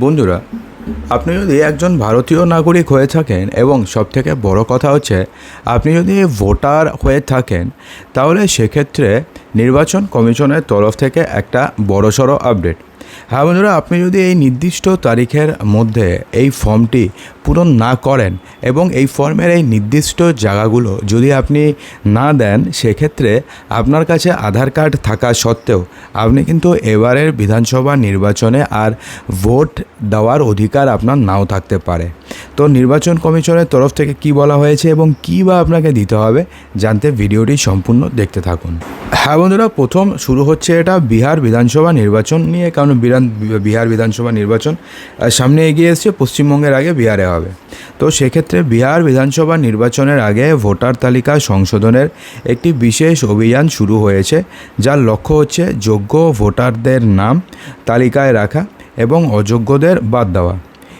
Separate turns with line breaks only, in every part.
বন্ধুরা, আপনি যদি একজন ভারতীয় নাগরিক হয়ে থাকেন এবং সবথেকে বড় কথা হচ্ছে, আপনি যদি ভোটার হয়ে থাকেন, তাহলে সেক্ষেত্রে নির্বাচন কমিশনের তরফ থেকে একটা বড়সড় আপডেট। হ্যাঁ বন্ধুরা, আপনি যদি এই নির্দিষ্ট তারিখের মধ্যে এই ফর্মটি পূরণ না করেন এবং এই ফর্মের এই নির্দিষ্ট জায়গাগুলো যদি আপনি না দেন, সেক্ষেত্রে আপনার কাছে আধার কার্ড থাকা সত্ত্বেও আপনি কিন্তু এবারের বিধানসভা নির্বাচনে আর ভোট দেওয়ার অধিকার আপনার নাও থাকতে পারে। তো নির্বাচন কমিশনের তরফ থেকে কি বলা হয়েছে এবং কী বা আপনাকে দিতে হবে জানতে ভিডিওটি সম্পূর্ণ দেখতে থাকুন। হ্যাঁ বন্ধুরা, প্রথম শুরু হচ্ছে এটা বিহার বিধানসভা নির্বাচন নিয়ে, কারণ বিহার বিধানসভা নির্বাচন সামনে এগিয়ে এসছে, পশ্চিমবঙ্গের আগে বিহারে হবে। তো সেক্ষেত্রে বিহার বিধানসভা নির্বাচনের আগে ভোটার তালিকা সংশোধনের একটি বিশেষ অভিযান শুরু হয়েছে, যার লক্ষ্য হচ্ছে যোগ্য ভোটারদের নাম তালিকায় রাখা এবং অযোগ্যদের বাদ দেওয়া।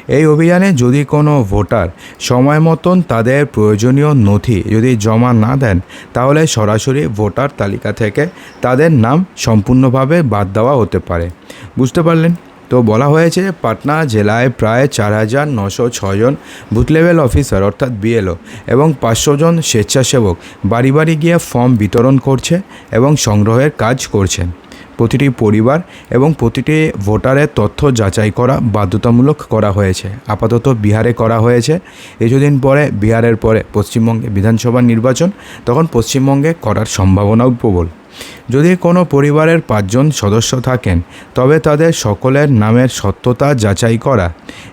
এই অভিযানে যদি কোনো ভোটার সময় মতন তাদের প্রয়োজনীয় নথি যদি জমা না দেন, তাহলে সরাসরি ভোটার তালিকা থেকে তাদের নাম সম্পূর্ণভাবে বাদ দেওয়া হতে পারে। বুঝতে পারলেন? তো বলা হয়েছে পাটনা জেলায় প্রায় চার হাজার নশো ছজন বুথ লেভেল অফিসার অর্থাৎ বিএলও এবং পাঁচশো জন স্বেচ্ছাসেবক বাড়ি বাড়ি গিয়ে ফর্ম বিতরণ করছে এবং সংগ্রহের কাজ করছেন। প্রতিটি পরিবার এবং প্রতিটি ভোটারের তথ্য যাচাই করা, বাধ্যতামূলক করা হয়েছে। আপাতত বিহারে করা হয়েছে। কিছুদিন পরে, বিহারের পরে পশ্চিমবঙ্গে বিধানসভা নির্বাচন, তখন পশ্চিমবঙ্গে করার সম্ভাবনাও প্রবল। যদি কোনো পরিবারের পাঁচজন সদস্য থাকেন, তবে তাদের সকলের নামের সত্যতা যাচাই করা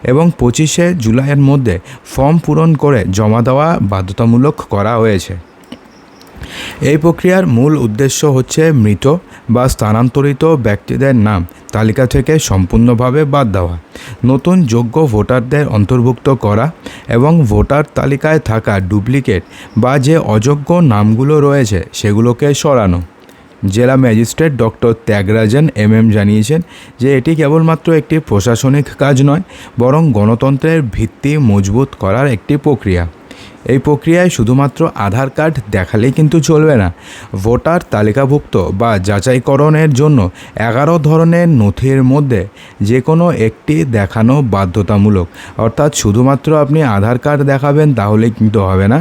এবং পঁচিশে জুলাইয়ের মধ্যে ফর্ম পূরণ করে জমা দেওয়া বাধ্যতামূলক করা হয়েছে। এই প্রক্রিয়ার মূল উদ্দেশ্য হচ্ছে মৃত বা স্থানান্তরিত ব্যক্তিদের নাম তালিকা থেকে সম্পূর্ণভাবে বাদ দেওয়া, নতুন যোগ্য ভোটারদের অন্তর্ভুক্ত করা এবং ভোটার তালিকায় থাকা ডুপ্লিকেট বা যে অযোগ্য নামগুলো রয়েছে সেগুলোকে সরানো। জেলা magistrate doctor Thiagarajan M M জানিয়েছেন যে এটি কেবলমাত্র একটি প্রশাসনিক কাজ নয়, বরং গণতন্ত্রের ভিত্তি মজবুত করার একটি প্রক্রিয়া। এই প্রক্রিয়ায় শুধুমাত্র আধার কার্ড দেখালেই কিন্তু চলবে না। ভোটার তালিকাভুক্ত বা যাচাইকরণের জন্য এগারো ধরনের নথির মধ্যে যে কোনো একটি দেখানো বাধ্যতামূলক। অর্থাৎ শুধুমাত্র আপনি আধার কার্ড দেখাবেন তাহলে কিন্তু হবে না।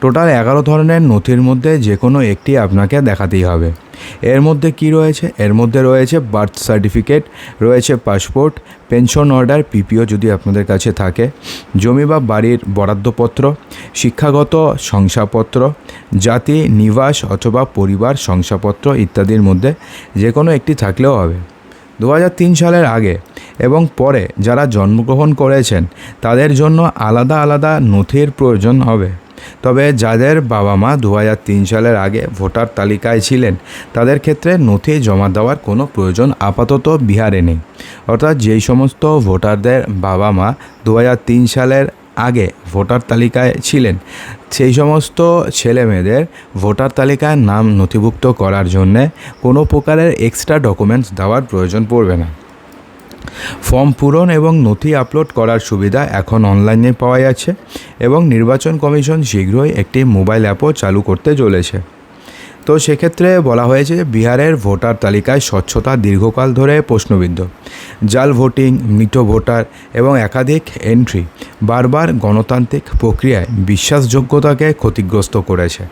টোটাল এগারো ধরনের নথির মধ্যে যে কোনো একটি আপনাকে দেখাতেই হবে। এর মধ্যে কি রয়েছে? এর মধ্যে রয়েছে বার্থ সার্টিফিকেট রয়েছে পাসপোর্ট পেনশন অর্ডার পিপিও যদি আপনাদের কাছে থাকে, জমি বা বাড়ির বরাদ্দপত্র, শিক্ষাগত শংসাপত্র, জাতি, নিবাস অথবা পরিবার শংসাপত্র ইত্যাদির মধ্যে যে কোনো একটি থাকলেও হবে। দু সালের আগে এবং পরে যারা জন্মগ্রহণ করেছেন, তাদের জন্য আলাদা আলাদা নথির প্রয়োজন হবে। তবে যাদের বাবা মা দু সালের আগে ভোটার তালিকায় ছিলেন, তাদের ক্ষেত্রে নথি জমা দেওয়ার কোনো প্রয়োজন আপাতত বিহারে নেই। অর্থাৎ যেই সমস্ত ভোটারদের বাবা মা দু সালের আগে ভোটার তালিকায় ছিলেন, সেই সমস্ত ছেলে মেয়েদের ভোটার তালিকায় নাম নথিভুক্ত করার জন্যে কোনো প্রকারের এক্সট্রা ডকুমেন্টস দেওয়ার প্রয়োজন পড়বে না। ফর্ম পূরণ এবং নথি আপলোড করার সুবিধা এখন অনলাইনে পাওয়া যাচ্ছে এবং নির্বাচন কমিশন শীঘ্রই একটি মোবাইল অ্যাপও চালু করতে চলেছে। তো সেক্ষেত্রে বলা হয়েছে বিহারের ভোটার তালিকায় স্বচ্ছতা দীর্ঘকাল ধরে প্রশ্নবিদ্ধ। জাল ভোটিং, মৃত ভোটার এবং একাধিক এন্ট্রি বারবার গণতান্ত্রিক প্রক্রিয়ায় বিশ্বাসযোগ্যতাকে ক্ষতিগ্রস্ত করেছে।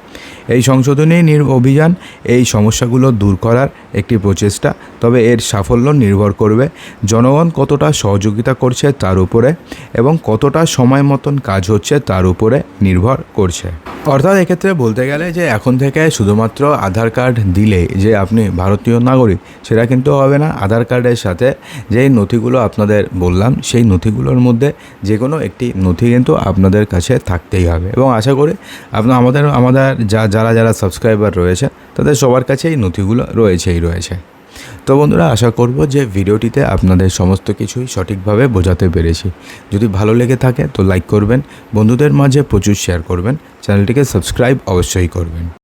এই সংশোধনী নির অভিযান এই সমস্যাগুলো দূর করার একটি প্রচেষ্টা, তবে এর সাফল্য নির্ভর করবে জনগণ কতটা সহযোগিতা করছে তার উপরে এবং কতটা সময় মতন কাজ হচ্ছে তার উপরে নির্ভর করছে। অর্থাৎ এক্ষেত্রে বলতে গেলে যে এখন থেকে শুধুমাত্র আধার কার্ড দিলে যে আপনি ভারতীয় নাগরিক, সেটা কিন্তু হবে না। আধার কার্ডের সাথে যেই নথিগুলো আপনাদের বললাম, সেই নথিগুলোর মধ্যে যে কোনো একটি নথি কিন্তু আপনাদের কাছে থাকতেই হবে। এবং আশা করি আপনার আমাদের আমাদের যা, যারা যারা সাবস্ক্রাইবার রয়েছে, তাদের সবার কাছে এই নথিগুলো রয়েছেই রয়েছে। তো বন্ধুরা, আশা করব যে ভিডিওটিতে আপনাদের সমস্ত কিছুই সঠিকভাবে বোঝাতে পেরেছি। যদি ভালো লেগে থাকে তো লাইক করবেন, বন্ধুদের মাঝে প্রচুর শেয়ার করবেন, চ্যানেলটিকে সাবস্ক্রাইব অবশ্যই করবেন।